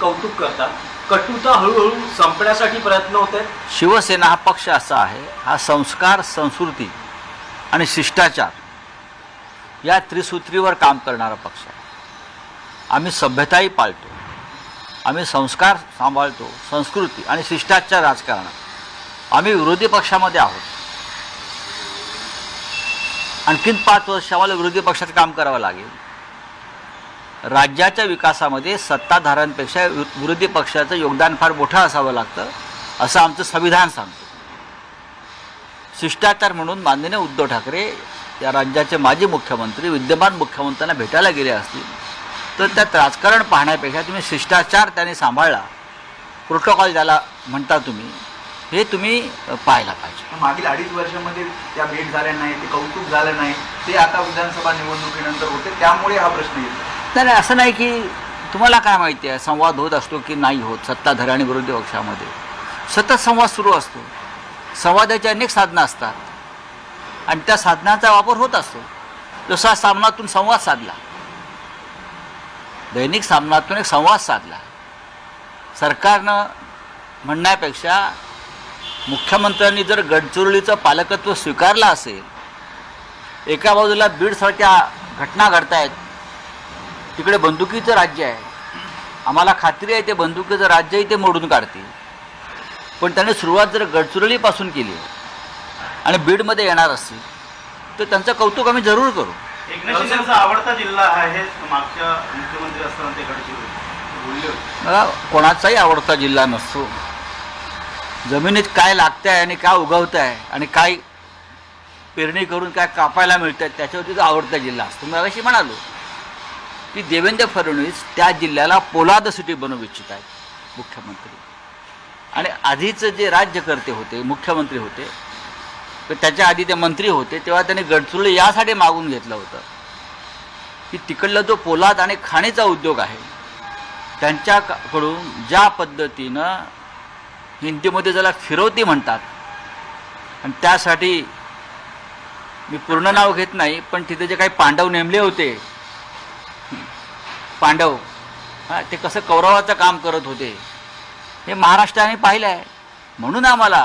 कौतुक करतात. कटुता हळूहळू संपण्यासाठी प्रयत्न होत. आहेत शिवसेना हा पक्ष असा आहे हा संस्कार संस्कृती आणि शिष्टाचार या त्रिसूत्रीवर काम करणारा पक्ष आहे. आम्ही सभ्यताही पाळतो आम्ही संस्कार सांभाळतो संस्कृती आणि शिष्टाचार राजकारणात. आम्ही विरोधी पक्षामध्ये आहोत. आणखीन पाच वर्ष आम्हाला विरोधी पक्षात काम करावं लागेल. राज्याच्या विकासामध्ये सत्ताधाऱ्यांपेक्षा विरोधी पक्षाचं योगदान फार मोठं असावं लागतं असं आमचं संविधान सांगतं. शिष्टाचार म्हणून माननीय उद्धव ठाकरे या राज्याचे माजी मुख्यमंत्री विद्यमान मुख्यमंत्र्यांना भेटायला गेले असतील तर त्यात राजकारण पाहण्यापेक्षा तुम्ही शिष्टाचार त्याने सांभाळला प्रोटोकॉल ज्याला म्हणता तुम्ही हे तुम्ही पाहायला पाहिजे. मागील अडीच वर्षामध्ये त्या भेट झाल्या नाही ते कौतुक झालं नाही ते आता विधानसभा निवडणुकीनंतर होते त्यामुळे हा प्रश्न येतो. नाही असं नाही की तुम्हाला काय माहिती आहे संवाद होत असतो की नाही होत सत्ताधारी आणि विरोधी पक्षामध्ये. सतत संवाद सुरू असतो. संवादाची अनेक साधनं असतात. आणि त्या साधनांचा वापर होत असतो. जसा सामनातून संवाद साधला. दैनिक सामनातून एक संवाद साधला. सरकारनं म्हणण्यापेक्षा मुख्यमंत्र्यांनी जर गडचिरोलीचं पालकत्व स्वीकारलं असेल एका बाजूला बीडसारख्या घटना घडतायत तिकडे बंदुकीचं राज्य आहे. आम्हाला खात्री आहे ते बंदुकीचं राज्यही ते मोडून काढतील. पण त्याने सुरुवात जर गडचिरोलीपासून केली आणि बीडमध्ये येणार असतील तर त्यांचं कौतुक आम्ही जरूर करू. एकनाथ आवडता जिल्हा आहे मागच्या मुख्यमंत्री असताना ते गडचिरोली. बोलले. होते मला कोणाचाही आवडता जिल्हा नसतो जमिनीत काय लागतं आहे आणि काय उगवतं आहे आणि काय पेरणी करून काय कापायला मिळतं आहे त्याच्यावरती तो आवडता जिल्हा असतो. मी अशी म्हणालो की देवेंद्र फडणवीस त्या जिल्ह्याला पोलाद सिटी बनवू इच्छित आहेत मुख्यमंत्री. आणि आधीचं जे राज्यकर्ते होते मुख्यमंत्री होते तर त्याच्या आधी ते मंत्री होते तेव्हा त्यांनी गडचुले यासाठी मागून घेतलं होतं. की तिकडला जो पोलाद आणि खाणीचा उद्योग आहे त्यांच्याकडून ज्या पद्धतीनं हिंदीमध्ये ज्याला फिरवती म्हणतात आणि त्यासाठी मी पूर्ण नाव घेत नाही पण तिथे जे काही पांडव नेमले होते पांडव. हां ते कसं कौरवाचं काम करत होते हे महाराष्ट्राने पाहिलं आहे म्हणून आम्हाला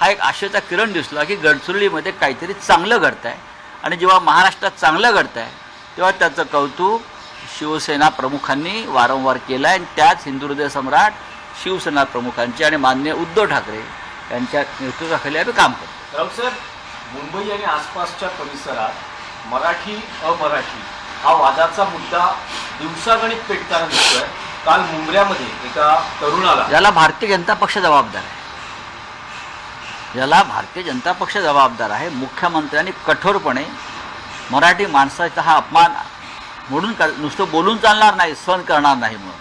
हा एक आशेचा किरण दिसला की गडचिरोलीमध्ये काहीतरी चांगलं घडतं आहे आणि जेव्हा महाराष्ट्रात चांगलं घडतं आहे तेव्हा त्याचं कौतुक शिवसेना प्रमुखांनी वारंवार केलं आहे आणि त्याच हिंदुहृदय सम्राट शिवसेना प्रमुखांचे आणि मान्य उद्धव ठाकरे यांच्या नेतृत्वाखाली आम्ही काम करतो राऊतसाहेब मुंबई आणि आसपासच्या परिसरात मराठी अमराठी हा वादाचा मुद्दा दिवसागणित पेटताना दिसतोय. काल मुंबऱ्यामध्ये एका तरुणाला याला भारतीय जनता पक्ष जबाबदार आहे. याला भारतीय जनता पक्ष जबाबदार आहे. मुख्यमंत्र्यांनी कठोरपणे मराठी माणसाचा हा अपमान म्हणून कर नुसतं बोलून चालणार नाही सहन करणार नाही म्हणून.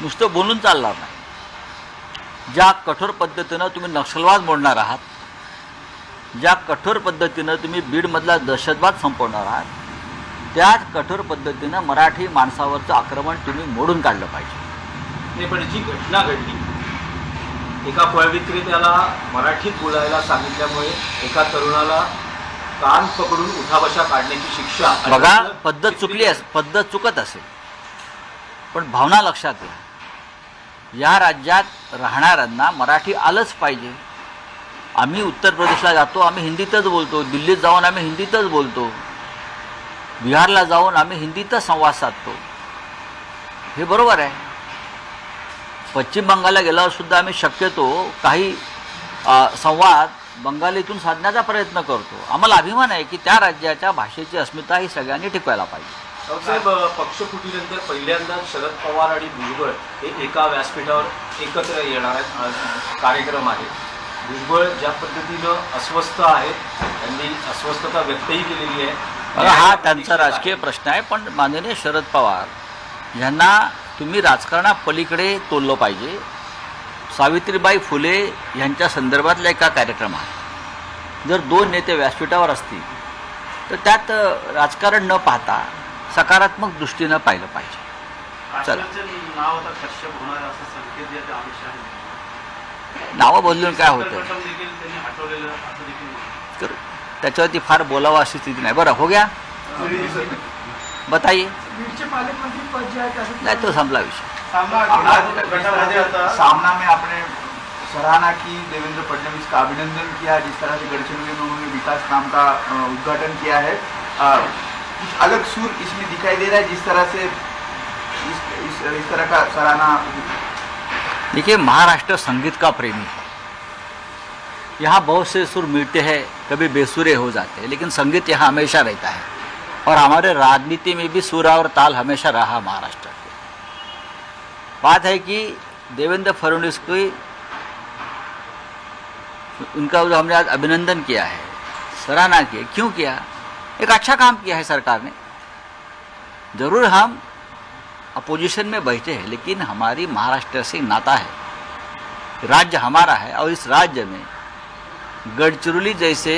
नुसतं बोलून चालणार नाही. ज्या कठोर पद्धतीनं तुम्ही नक्षलवाद मोडणार आहात ज्या कठोर पद्धतीनं तुम्ही बीडमधला दहशतवाद संपवणार आहात त्याच कठोर पद्धतीनं मराठी माणसावरचं आक्रमण तुम्ही मोडून काढलं पाहिजे. पण जी घटना घडली एका फळ विक्रेत्याला मराठीत बोलायला सांगितल्यामुळे एका तरुणाला कान पकडून उठाबशा काढण्याची शिक्षा बघा पद्धत चुकली अस पद्धत चुकत असेल. पण भावना लक्षात घ्या. या राज्यात राहणाऱ्यांना मराठी आलंच पाहिजे. आम्ही उत्तर प्रदेशला जातो आम्ही हिंदीतच बोलतो दिल्लीत जाऊन आम्ही हिंदीतच बोलतो. बिहारला जाऊन आम्ही हिंदीतच संवाद साधतो. हे बरोबर आहे. पश्चिम बंगालला गेल्यावर सुद्धा आम्ही शक्यतो काही संवाद बंगालीतून साधण्याचा प्रयत्न करतो. आम्हाला अभिमान आहे की त्या राज्याच्या भाषेची अस्मिता ही सगळ्यांनी टिकवायला पाहिजे. साहेब पक्षफुटीनंतर पहिल्यांदाच शरद पवार आणि भुजबळ हे एका व्यासपीठावर एकत्र येणार आहेत. कार्यक्रम आहे. भुजबळ ज्या पद्धतीनं अस्वस्थ आहेत त्यांनी अस्वस्थता व्यक्तही केलेली आहे. हा त्यांचा राजकीय प्रश्न आहे पण माननीय शरद पवार यांना तुम्ही राजकारणापलीकडे तोललं पाहिजे. सावित्रीबाई फुले यांच्या संदर्भातला एका कार्यक्रमात. जर दोन नेते व्यासपीठावर असतील तर त्यात राजकारण न पाहता सकारात्मक दृष्टीनं पाहिलं पाहिजे. चला. नावं बदलून काय होतं त्याच्यावरती फार बोलावं अशी स्थिती नाही. बरं हो गया? बताइए. नाही तो संपला विषय. सामना में आपने सराहना की देवेंद्र फडणवीस का अभिनंदन किया जिस तरह से गडचिरोली में उन्होंने विकास काम का उद्घाटन किया है। कुछ अलग सुर इसमें दिखाई दे रहा है जिस तरह से इस, इस, इस तरह का सराहना। देखिए महाराष्ट्र संगीत का प्रेमी है। यहाँ बहुत से सुर मिलते हैं, कभी बेसुरे हो जाते हैं, लेकिन संगीत यहाँ हमेशा रहता है। और हमारे राजनीति में भी सुर और ताल हमेशा रहा महाराष्ट्र के। बात है कि देवेंद्र फडणवीस की उनका जो हमने आज अभिनंदन किया है, सराहना की क्यों किया? एक अच्छा काम किया है सरकार ने। ज़रूर हम अपोजिशन में बैठे हैं, लेकिन हमारी महाराष्ट्र से नाता है। राज्य हमारा है, और इस राज्य में गडचिरोली जैसे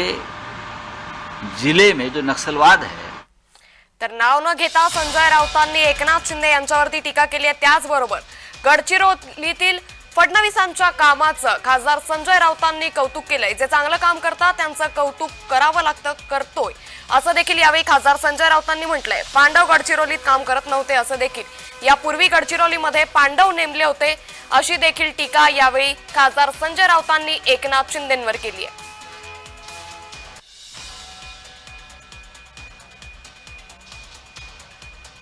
जिले में जो नक्सलवाद है। तर नाव न घेता संजय राऊतांनी एकनाथ शिंदे यांच्यावरती टीका केली आहे त्याचबरोबर गडचिरोलीतील फडणवीसांच्या कामाचं खासदार संजय राऊतांनी कौतुक केलंय. जे चांगलं काम करतात त्यांचं कौतुक करावं लागतं करतोय. असं देखील यावेळी खासदार संजय राऊतांनी म्हटलंय. पांडव गडचिरोलीत काम करत नव्हते असं देखील. यापूर्वी गडचिरोलीमध्ये पांडव नेमले होते. अशी देखील टीका यावेळी खासदार संजय राऊतांनी एकनाथ शिंदेंवर केली आहे.